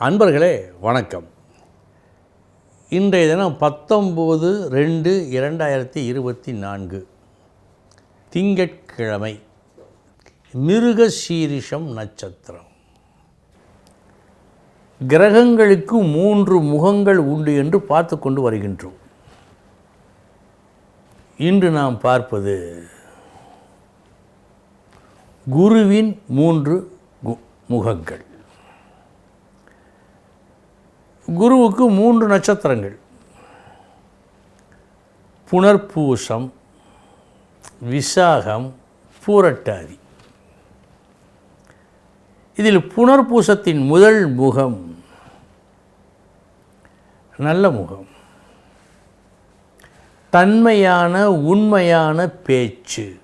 அன்பர்களே வணக்கம். இன்றைய தினம் பத்தொம்போது ரெண்டு இரண்டாயிரத்தி இருபத்தி நான்கு. திங்கட்கிழமை. மிருக சீரிஷம் நட்சத்திரம். கிரகங்களுக்கு மூன்று முகங்கள் உண்டு என்று பார்த்து கொண்டு வருகின்றோம். இன்று நாம் பார்ப்பது குருவின் மூன்று கு- முகங்கள். குருவுக்கு மூன்று நட்சத்திரங்கள். புனர்பூசம் விசாகம் பூரட்டாதி. இதில் புனர்பூசத்தின் முதல் முகம் நல்ல முகம். தன்மையான உண்மையான பேச்சு.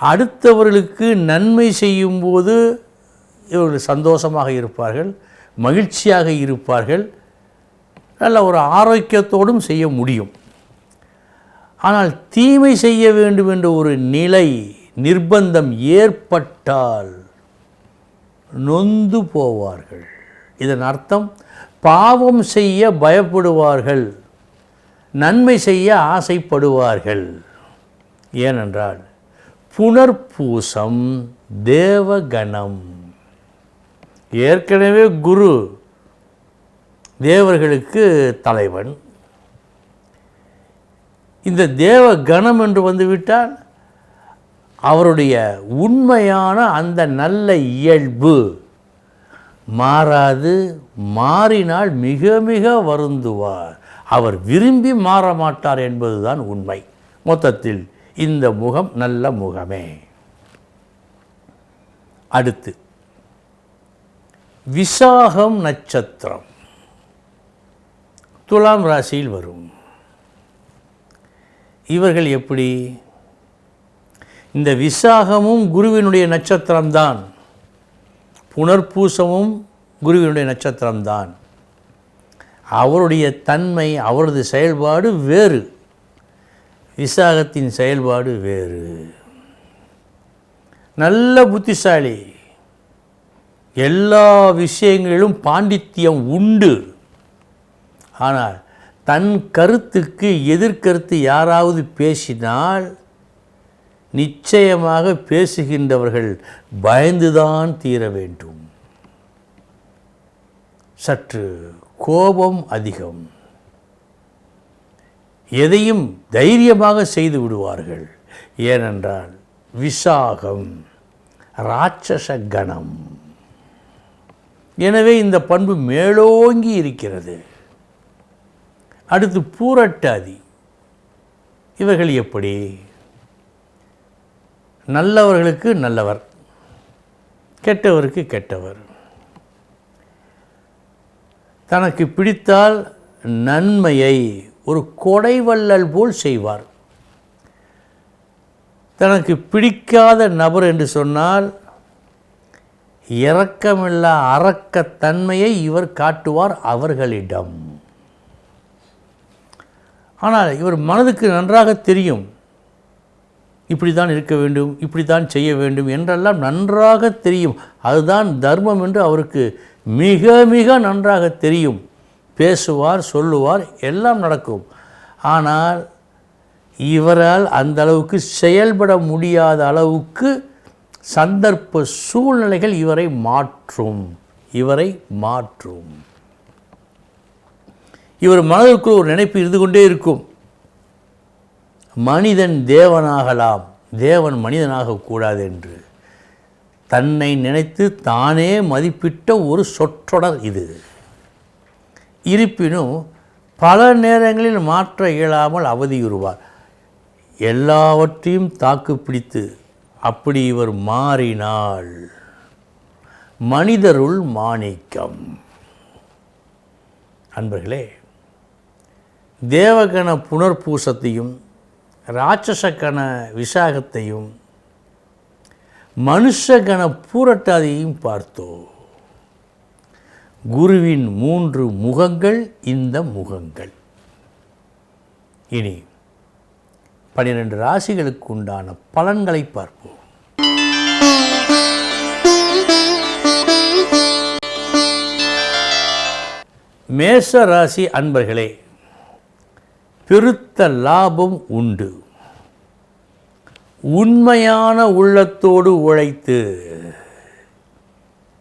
அடுத்தவர்களுக்கு நன்மை செய்யும்போது இவர்கள் சந்தோஷமாக இருப்பார்கள் மகிழ்ச்சியாக இருப்பார்கள் நல்ல ஒரு ஆரோக்கியத்தோடும் செய்ய முடியும். ஆனால் தீமை செய்ய வேண்டும் என்ற ஒரு நிலை நிர்பந்தம் ஏற்பட்டால் நொந்து போவார்கள். இதன் அர்த்தம் பாவம் செய்ய பயப்படுவார்கள் நன்மை செய்ய ஆசைப்படுவார்கள். ஏனென்றால் புனர்பூசம் தேவகணம். ஏற்கனவே குரு தேவர்களுக்கு தலைவன். இந்த தேவ கணம் என்று வந்துவிட்டால் அவருடைய உண்மையான அந்த நல்ல இயல்பு மாறாது மாறினால் மிக மிக வருந்துவார். அவர் விரும்பி மாற மாட்டார் என்பதுதான் உண்மை. மொத்தத்தில் இந்த முகம் நல்ல முகமே. அடுத்து விசாகம் நட்சத்திரம். துலாம் ராசியில் வரும். இவர்கள் எப்படி? இந்த விசாகமும் குருவினுடைய நட்சத்திரம்தான். புனர்பூசமும் குருவினுடைய நட்சத்திரம்தான். அவருடைய தன்மை அவரது செயல்பாடு வேறு. விசாகத்தின் செயல்பாடு வேறு. நல்ல புத்திசாலி. எல்லா விஷயங்களிலும் பாண்டித்தியம் உண்டு. ஆனால் தன் கருத்துக்கு எதிர்கருத்து யாராவது பேசினால் நிச்சயமாக பேசுகின்றவர்கள் பயந்துதான் தீர வேண்டும். சற்று கோபம் அதிகம். எதையும் தைரியமாக செய்து விடுவார்கள். ஏனென்றால் விசாகம் ராட்சச கணம். எனவே இந்த பண்பு மேலோங்கி இருக்கிறது. அடுத்து பூரட்டாதி. இவர்கள் எப்படி? நல்லவர்களுக்கு நல்லவர் கெட்டவருக்கு கெட்டவர். தனக்கு பிடித்தால் நன்மையை ஒரு கொடைவள்ளல் போல் செய்வார். தனக்கு பிடிக்காத நபர் என்று சொன்னால் இரக்கமில்லா அரக்கத்தன்மையை இவர் காட்டுவார் அவர்களிடம். ஆனால் இவர் மனதுக்கு நன்றாக தெரியும். இப்படி தான் இருக்க வேண்டும் இப்படி தான் செய்ய வேண்டும் என்றெல்லாம் நன்றாக தெரியும். அதுதான் தர்மம் என்று அவருக்கு மிக மிக நன்றாக தெரியும். பேசுவார் சொல்லுவார் எல்லாம் நடக்கும். ஆனால் இவரால் அந்த அளவுக்கு செயல்பட முடியாத அளவுக்கு சந்தர்ப்ப சூழ்நிலைகள் இவரை மாற்றும். இவரை மாற்றும். இவர் மனதிற்குள் ஒரு நினைப்பு இருந்து கொண்டே இருக்கும். மனிதன் தேவனாகலாம். தேவன் மனிதனாகக்கூடாது என்று. தன்னை நினைத்து தானே மதிப்பிட்ட ஒரு சொற்றொடர் இது. இருப்பினும் பல நேரங்களில் மாற்ற இயலாமல் அவதியுறுவார். எல்லாவற்றையும் தாக்கு பிடித்து அப்படி இவர் மாறினால் மனிதருள் மாணிக்கம். அன்பர்களே தேவகண புனர்பூசத்தையும் ராட்சசக்கண விசாகத்தையும் மனுஷகண பூரட்டாதியையும் பார்த்தோம் குருவின் மூன்று முகங்கள் இந்த முகங்கள். இனி பன்னிரண்டு ராசிகளுக்கு உண்டான பலன்களை பார்ப்போம். மேஷ ராசி அன்பர்களே பெருத்த லாபம் உண்டு. உண்மையான உள்ளத்தோடு உழைத்து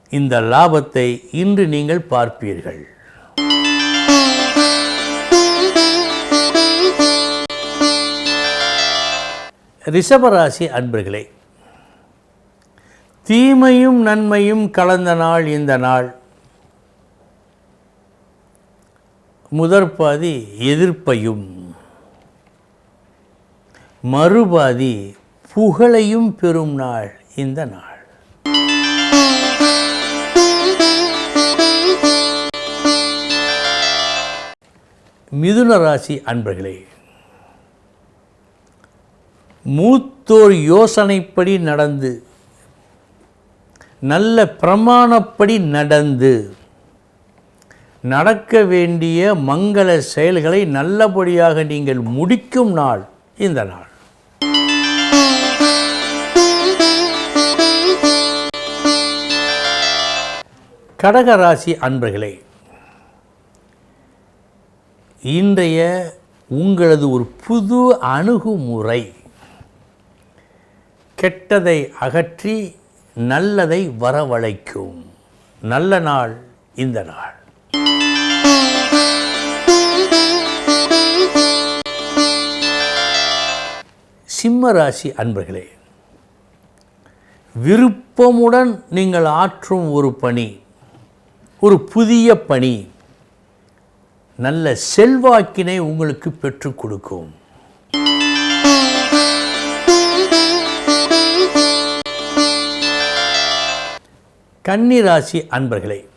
இந்த லாபத்தை இன்று நீங்கள் பார்ப்பீர்கள். ரிஷபராசி அன்பர்களே தீமையும் நன்மையும் கலந்த நாள் இந்த நாள். முதற்பாதி எதிர்ப்பையும் மறுபாதி புகழையும் பெறும் நாள் இந்த நாள். மிதுன ராசி அன்பர்களே மூத்தோர் யோசனைப்படி நடந்து நல்ல பிரமாணப்படி நடந்து நடக்க வேண்டிய மங்கள செயல்களை நல்லபடியாக நீங்கள் முடிக்கும் நாள் இந்த நாள். கடகராசி அன்பர்களே இன்றைய உங்களது ஒரு புது அணுகுமுறை கெட்டதை அகற்றி நல்லதை வரவழைக்கும். நல்ல நாள் இந்த நாள். சிம்ம ராசி அன்பர்களே விருப்பமுடன் நீங்கள் ஆற்றும் ஒரு பணி ஒரு புதிய பணி நல்ல செல்வாக்கினை உங்களுக்கு பெற்றுக் கொடுக்கும். கன்னிராசி அன்பர்களே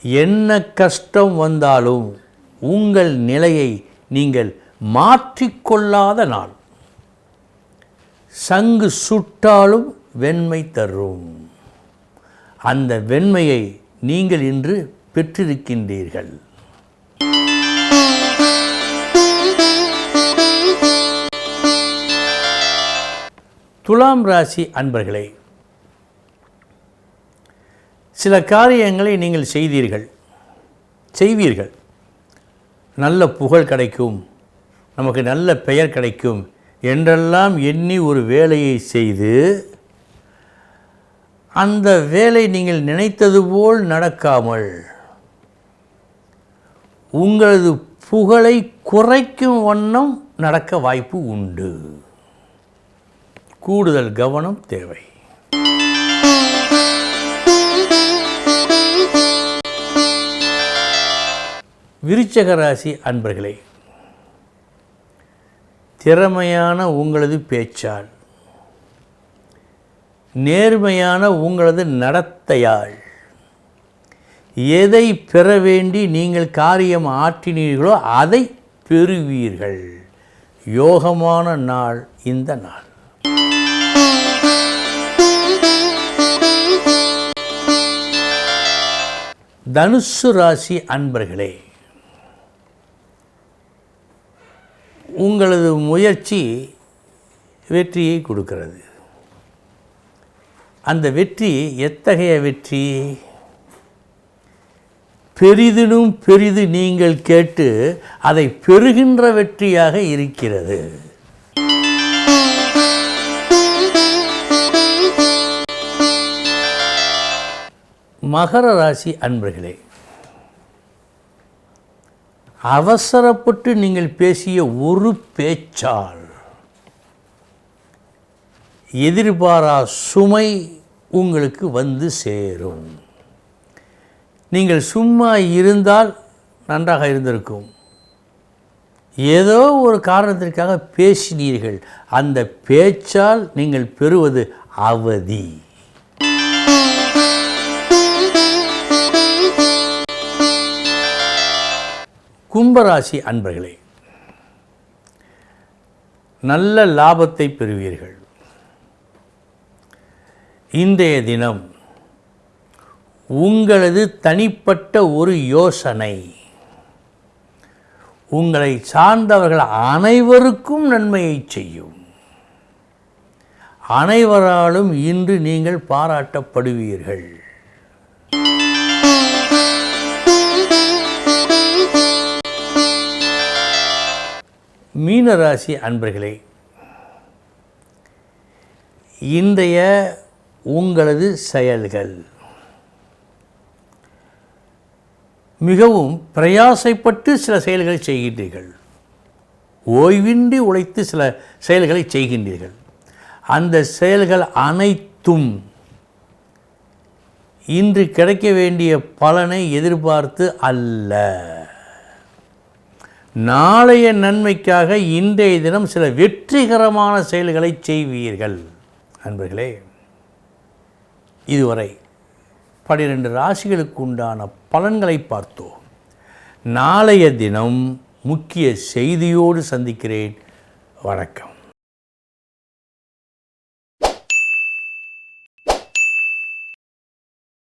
என்ன கஷ்டம் வந்தாலும் உங்கள் நிலையை நீங்கள் மாற்றிக்கொள்ளாத நாள். சங்கு சுட்டாலும் வெண்மை தரும். அந்த வெண்மையை நீங்கள் இன்று பெற்றிருக்கின்றீர்கள். துலாம் ராசி அன்பர்களே சில காரியங்களை நீங்கள் செய்தீர்கள் செய்வீர்கள். நல்ல புகழ் கிடைக்கும். நமக்கு நல்ல பெயர் கிடைக்கும். என்றெல்லாம் எண்ணி ஒரு வேலையை செய்து அந்த வேலை நீங்கள் நினைத்தது போல் நடக்காமல் உங்களது புகழை குறைக்கும் வண்ணம் நடக்க வாய்ப்பு உண்டு. கூடுதல் கவனம் தேவை. விருச்சக ராசி அன்பர்களே திறமையான உங்களது பேச்சால். நேர்மையான உங்களது நடத்தையால். எதை பெற வேண்டி நீங்கள் காரியம் ஆற்றினீர்களோ அதை பெறுவீர்கள். யோகமான நாள் இந்த நாள். தனுசு ராசி அன்பர்களே உங்களது முயற்சி வெற்றியை கொடுக்கிறது. அந்த வெற்றி எத்தகைய வெற்றி? பெரிதினும் பெரிது நீங்கள் கேட்டு அதை பெறுகின்ற வெற்றியாக இருக்கிறது. மகர ராசி அன்பர்களே அவசரப்பட்டு நீங்கள் பேசிய ஒரு பேச்சால் எதிர்பாரா சுமை உங்களுக்கு வந்து சேரும். நீங்கள் சும்மா இருந்தால் நன்றாக இருந்திருக்கும். ஏதோ ஒரு காரணத்திற்காக பேசினீர்கள். அந்த பேச்சால் நீங்கள் பெறுவது அவதி. கும்பராசி அன்பர்களே நல்ல லாபத்தை பெறுவீர்கள். இன்றைய தினம் உங்களது தனிப்பட்ட ஒரு யோசனை. உங்களை சார்ந்தவர்கள் அனைவருக்கும் நன்மையை செய்யும். அனைவராலும் இன்று நீங்கள் பாராட்டப்படுவீர்கள். மீனராசி அன்பர்களே இன்றைய உங்களது செயல்கள். மிகவும் பிரயாசைப்பட்டு சில செயல்களை செய்கின்றீர்கள். ஓய்வின்றி உழைத்து சில செயல்களை செய்கின்றீர்கள். அந்த செயல்கள் அனைத்தும் இன்று கிடைக்க வேண்டிய பலனை எதிர்பார்த்து அல்ல. நாளைய நன்மைக்காக இன்றைய தினம் சில வெற்றிகரமான செயல்களை செய்வீர்கள். அன்பர்களே இதுவரை பனிரெண்டு ராசிகளுக்கு உண்டான பலன்களை பார்த்தோம். நாளைய தினம் முக்கிய செய்தியோடு சந்திக்கிறேன். வணக்கம்.